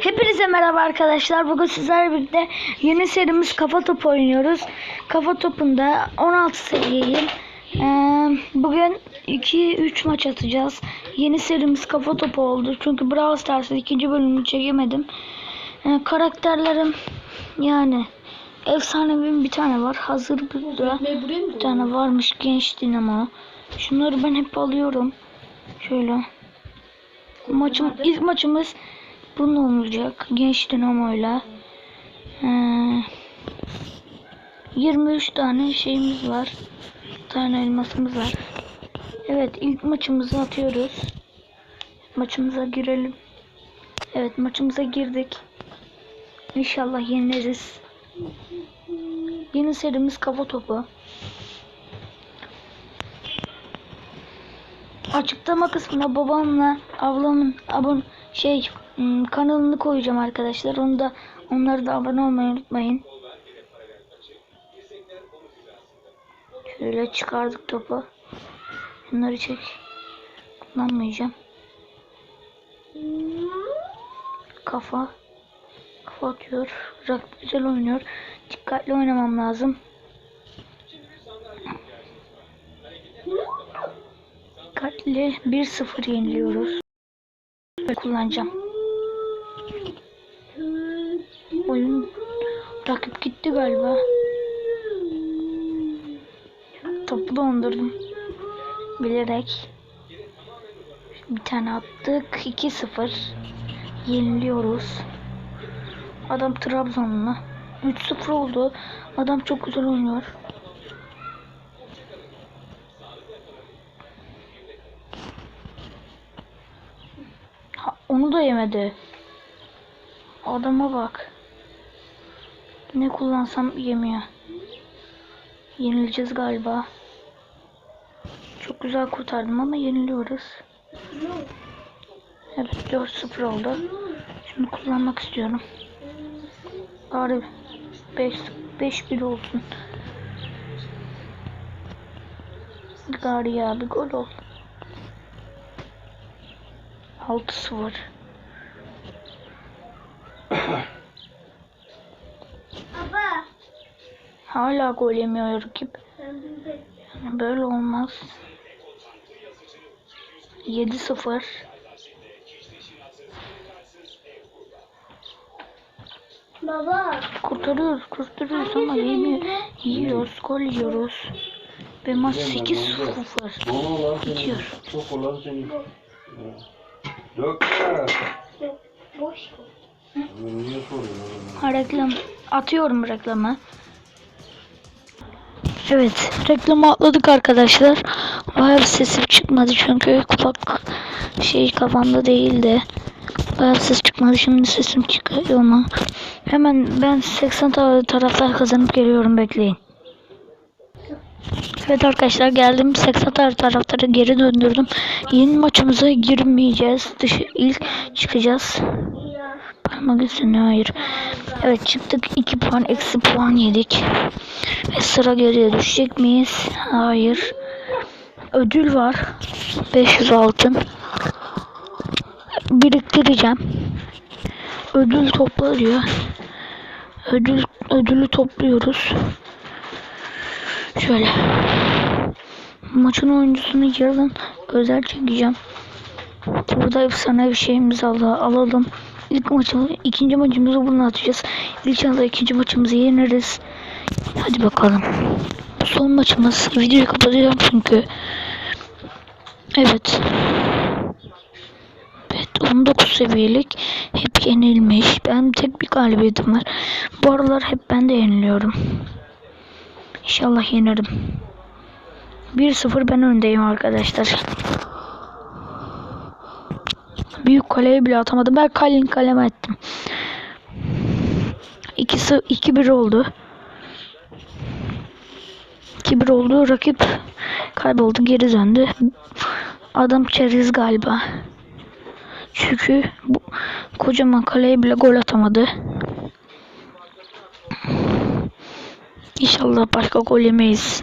Hepinize merhaba arkadaşlar. Bugün sizlerle birlikte yeni serimiz kafa topu oynuyoruz. Kafa topunda 16 seviyeyim. Ee, bugün 2-3 maç atacağız. Yeni serimiz kafa topu oldu. Çünkü Brawl Stars'ın ikinci bölümünü çekemedim. Ee, karakterlerim yani efsanevi bir tane var. Hazır buraya mı Bir tane varmış genç dinamo. Şunları ben hep alıyorum. Şöyle. Maçım ilk maçımız bunun olacak. Genç dinamoyla. Ee, 23 tane şeyimiz var. Tane elmasımız var. Evet ilk maçımızı atıyoruz. Maçımıza girelim. Evet maçımıza girdik. İnşallah yeneriz. Yeni serimiz kafa topu. Açıklama kısmına babamla ablamın abon şey hmm, kanalını koyacağım arkadaşlar. Onu da onları da abone olmayı unutmayın. Şöyle çıkardık topu. Bunları çek. Kullanmayacağım. Kafa. Kafa atıyor. Rakip güzel oynuyor. Dikkatli oynamam lazım. Dikkatli 1-0 yeniliyoruz. Kullanacağım. Oyun rakip gitti galiba. Topu dondurdum. Bilerek. Bir tane attık. 2-0. Yeniliyoruz. Adam Trabzonlu. 3-0 oldu. Adam çok güzel oynuyor. Ha, onu da yemedi. Adama bak. Ne kullansam yemiyor. Yenileceğiz galiba. Çok güzel kurtardım ama yeniliyoruz. Evet 4-0 oldu. Şimdi kullanmak istiyorum. Bari 5 5-1 olsun. Gari ya bir gol olsun. 6-0. Baba. Hala gol yemiyor rakip. Yani böyle olmaz. 7-0. Baba. Kurtarıyoruz, kurtarıyoruz ama yemiyor. Yiyoruz, gol yiyoruz. Ve maç 8-0. Bitiyor. Çok kolay Dök. Boş. Reklam. Atıyorum reklamı. Evet, reklamı atladık arkadaşlar. Bayağı bir sesim çıkmadı çünkü kulak şey kafamda değildi. Bayağı ses çıkmadı. Şimdi sesim çıkıyor ama. Hemen ben 80 tane taraftar kazanıp geliyorum bekleyin. Evet arkadaşlar geldim 80 tane taraftarı geri döndürdüm. Yeni maçımıza girmeyeceğiz. Dışı ilk çıkacağız. Parmak üstüne hayır. Evet çıktık 2 puan eksi puan yedik. Ve sıra geriye düşecek miyiz? Hayır. Ödül var. 500 altın. Biriktireceğim. Ödül topla diyor. Ödül ödülü topluyoruz. Şöyle. Maçın oyuncusunu yarın özel çekeceğim. Burada efsane bir şeyimizi al alalım. İlk maçımız, ikinci maçımızı bunu atacağız. İnşallah ikinci maçımızı yeniriz. Hadi bakalım. Son maçımız. Videoyu kapatacağım çünkü. Evet. Evet 19 seviyelik. Hep yenilmiş. Ben tek bir galibiyetim var. Bu aralar hep ben de yeniliyorum. İnşallah yenerim. 1-0 ben öndeyim arkadaşlar. Büyük kaleyi bile atamadım. Ben kalenin kaleme ettim. 2 2-1 oldu. 2-1 oldu. Rakip kayboldu. Geri döndü. Adam çeriz galiba. Çünkü bu kocaman kaleye bile gol atamadı. İnşallah başka gol yemeyiz.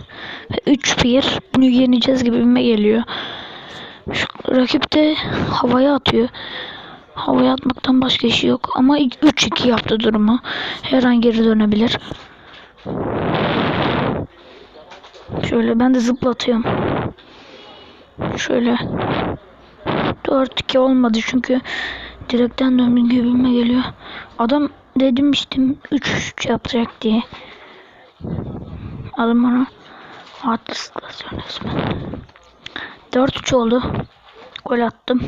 3-1 bunu yeneceğiz gibime geliyor. Şu rakip de havaya atıyor. Havaya atmaktan başka işi yok. Ama 3-2 yaptı durumu. Her an geri dönebilir. Şöyle ben de zıplatıyorum. Şöyle. 4-2 olmadı çünkü direkten döndüğüm gibime geliyor. Adam dedim işte 3-3 yapacak diye. Adam bana artistlasyon resmen. 4-3 oldu. Gol attım.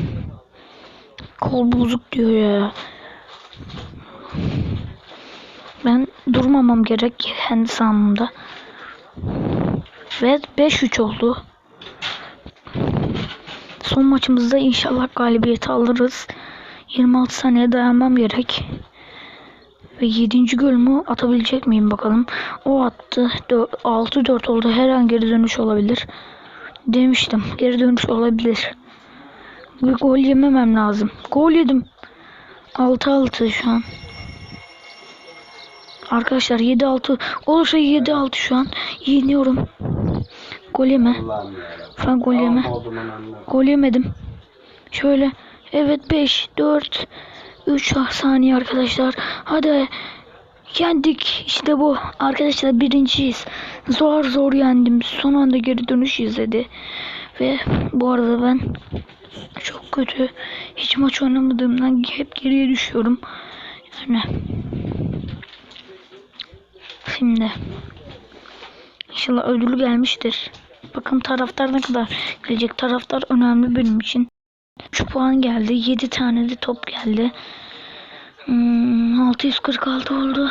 Kol bozuk diyor ya. Ben durmamam gerek kendi sahamımda. Ve 5-3 oldu. Son maçımızda inşallah galibiyeti alırız. 26 saniye dayanmam gerek. Ve 7. golümü atabilecek miyim bakalım. O attı. 6-4 oldu. Her an geri dönüş olabilir. Demiştim. Geri dönüş olabilir. Bir gol yememem lazım. Gol yedim. 6-6 şu an. Arkadaşlar 7-6 olursa 7-6 şu an. Yeniyorum. Gol yeme. Ya. Ben gol yeme. Gol yemedim. Şöyle. Evet 5, 4, 3 saniye arkadaşlar. Hadi. Yendik. İşte bu. Arkadaşlar birinciyiz. Zor zor yendim. Son anda geri dönüş izledi. Ve bu arada ben çok kötü. Hiç maç oynamadığımdan hep geriye düşüyorum. Yani. Şimdi. İnşallah ödülü gelmiştir. Bakın taraftar ne kadar gelecek. Taraftar önemli benim için. Şu puan geldi. 7 tane de top geldi. Hmm, 646 oldu.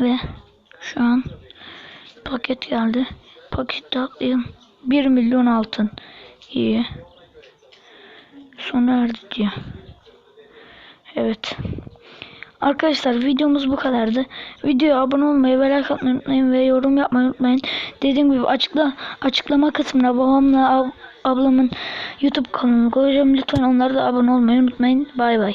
Ve şu an paket geldi. Pakette atlayayım. 1 milyon altın. İyi. Sona erdi diyor. Evet. Arkadaşlar videomuz bu kadardı. Videoya abone olmayı ve like atmayı unutmayın ve yorum yapmayı unutmayın. Dediğim gibi açıkla açıklama kısmına babamla ab- ablamın YouTube kanalını koyacağım. Lütfen onlara da abone olmayı unutmayın. Bay bay.